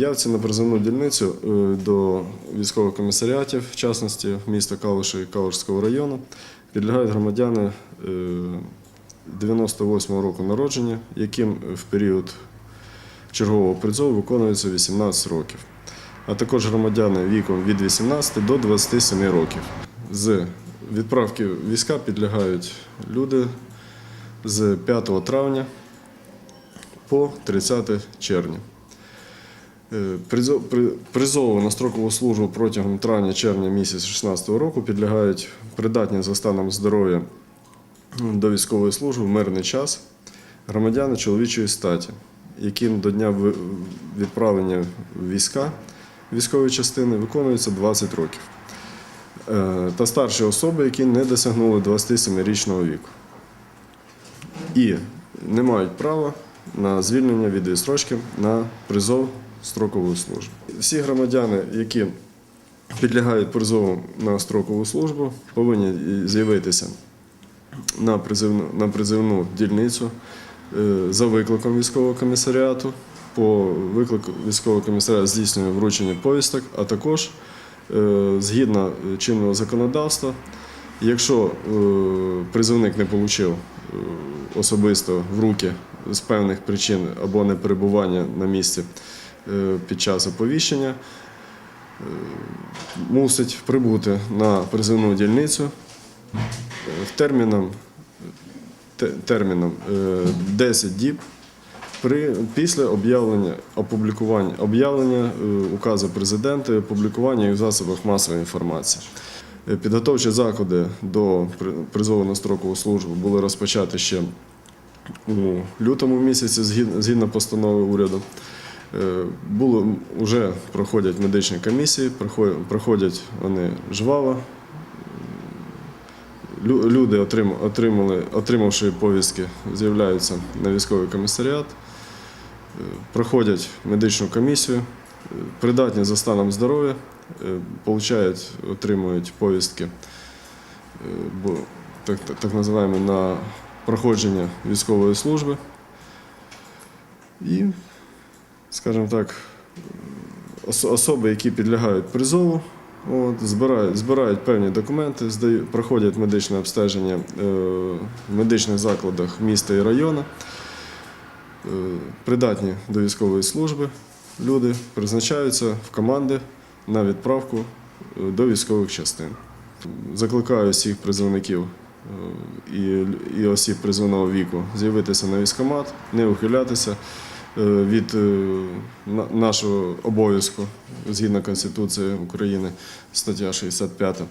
Явці на призовну дільницю е, до військових комісаріатів, в частності міста Калуші і Калушського району, підлягають громадяни е, 98-го року народження, яким в період чергового призову виконується 18 років, а також громадяни віком від 18 до 27 років. З відправки війська підлягають люди з 5 травня по 30 червня. Е, Призову на строкову службу протягом травня-червня місяця 2016 року підлягають придатні за станом здоров'я до військової служби в мирний час громадяни чоловічої статі, яким до дня відправлення війська військової частини виконується 20 років, Е, та старші особи, які не досягнули 27-річного віку. І не мають права на звільнення від відстрочки на призов строкової служби. Всі громадяни, які підлягають призову на строкову службу, повинні з'явитися на призивну, на призивну дільницю е, за викликом військового комісаріату. По виклику військового комісаріат здійснює вручення повісток, а також е, згідно чинного законодавства, якщо е, призовник не отримав особисто в руки з певних причин або неперебування на місці під час оповіщення, е, мусить прибути на призивну дільницю е, терміном, терміном е, 10 діб при, після об'явлення опублікування об'явлення е, указу президента опублікування їх в засобах масової інформації. Е, Підготовчі заходи до призову на строкову службу були розпочаті ще у лютому місяці згідно постанови уряду. Е, Було вже проходять медичні комісії, проходять, вони жваво. Люди отримали, отримавши повістки, з'являються на військовий комісаріат, е, проходять медичну комісію, е, придатні за станом здоров'я, получають, отримують повістки, так, так називаємо на проходження військової служби. І, скажімо так, ос- особи, які підлягають призову, от, збирають, збирають певні документи, здають, проходять медичне обстеження е, в медичних закладах міста і району. Е, придатні до військової служби люди призначаються в команди на відправку е, до військових частин. Закликаю всіх призовників і, осіб призовного віку з'явитися на військкомат, не ухилятися від е, на- нашого обов'язку згідно Конституції України, стаття 65. Е,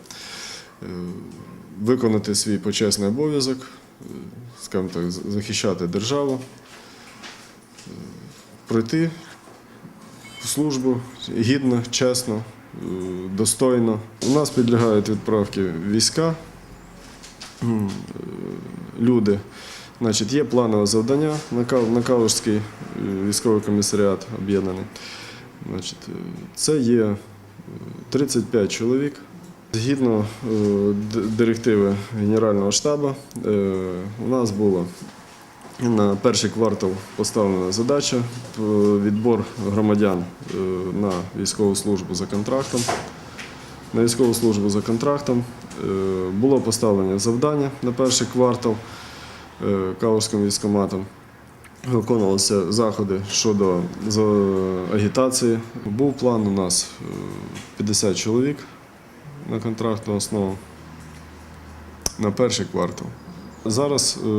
Виконати свій почесний обов'язок, е, скажімо так, захищати державу, е, пройти службу гідно, чесно, е, достойно. У нас підлягають відправки війська, е, люди. Значить, є планове завдання на Кал- на Калужський е, військовий комісаріат об'єднаний. Значить, е, це є е, 35 чоловік. Згідно е, директиви Генерального штабу, е, у нас було на перший квартал поставлена задача е, відбор громадян е, на військову службу за контрактом. На військову службу за контрактом е, було поставлено завдання на перший квартал е, Калужським військоматом. Виконувалися заходи щодо агітації. Був план у нас е, 50 чоловік на контрактну основу на перший квартал. Зараз е,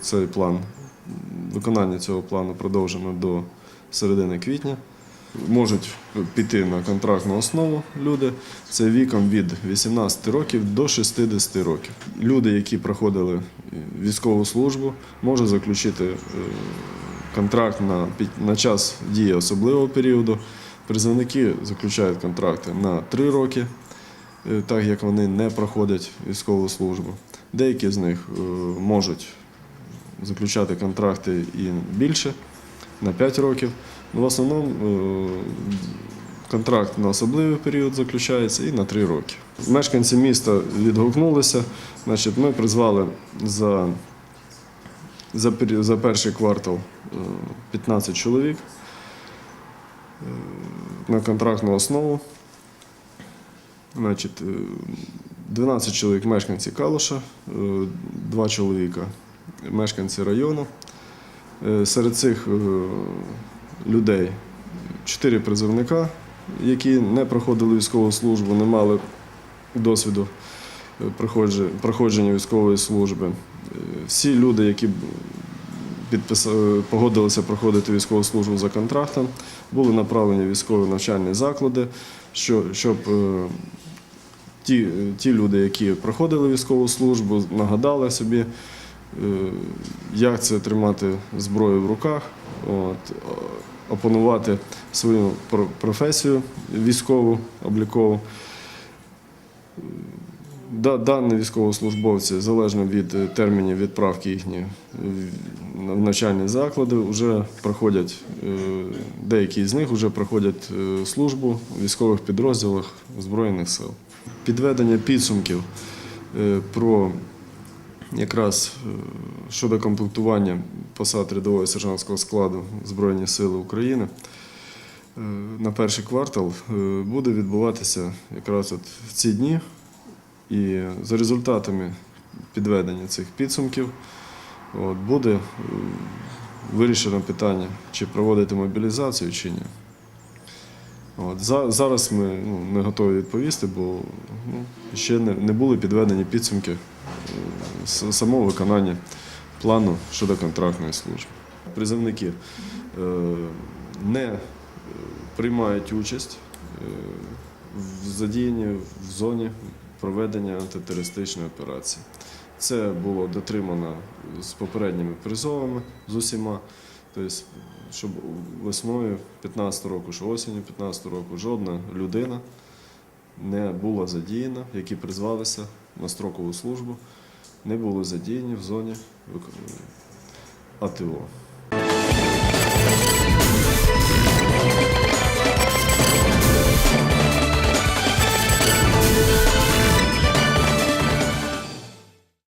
цей план, виконання цього плану продовжено до середини квітня. Можуть піти на контрактну основу люди. Це віком від 18 років до 60 років. Люди, які проходили військову службу, можуть заключити е, контракт на, на час дії особливого періоду. Призовники заключають контракти на 3 роки, е, так як вони не проходять військову службу. Деякі з них е, можуть заключати контракти і більше на 5 років. Ну, В основному е, контракт на особливий період заключається і на 3 роки. Мешканці міста відгукнулися. Значить, ми призвали за, за, за перший квартал е, 15 чоловік. на контрактну основу. Значить, е, 12 чоловік мешканці Калуша, е, 2 чоловіка мешканці району. Е, Серед цих е, людей 4 призовника, які не проходили військову службу, не мали досвіду проходження- військової служби. Всі люди, які погодилися проходити військову службу за контрактом, були направлені в військові навчальні заклади, щоб е, ті, ті люди, які проходили військову службу, нагадали собі, е, як це тримати зброю в руках, от, опанувати свою професію військову, облікову. Дані військовослужбовці, залежно від е, термінів відправки їхні в навчальні заклади, вже проходять, е, деякі з них вже проходять е, службу в військових підрозділах Збройних сил. Підведення підсумків про якраз е, щодо комплектування посад рядового сержантського складу Збройні Сили України е, на перший квартал е, буде відбуватися якраз от в ці дні. І за результатами підведення цих підсумків от, буде вирішено питання, чи проводити мобілізацію, чи ні. От, за, зараз ми ну, не готові відповісти, бо ну, ще не, не були підведені підсумки самого виконання плану щодо контрактної служби. Призовники е, не е, приймають участь е, в задіянні в зоні проведення антитерористичної операції. Це було дотримано з попередніми призовами з усіма. Тобто, щоб весною 15 року, що осінню 15 року жодна людина не була задіяна, які призвалися на строкову службу не були задіяні в зоні АТО.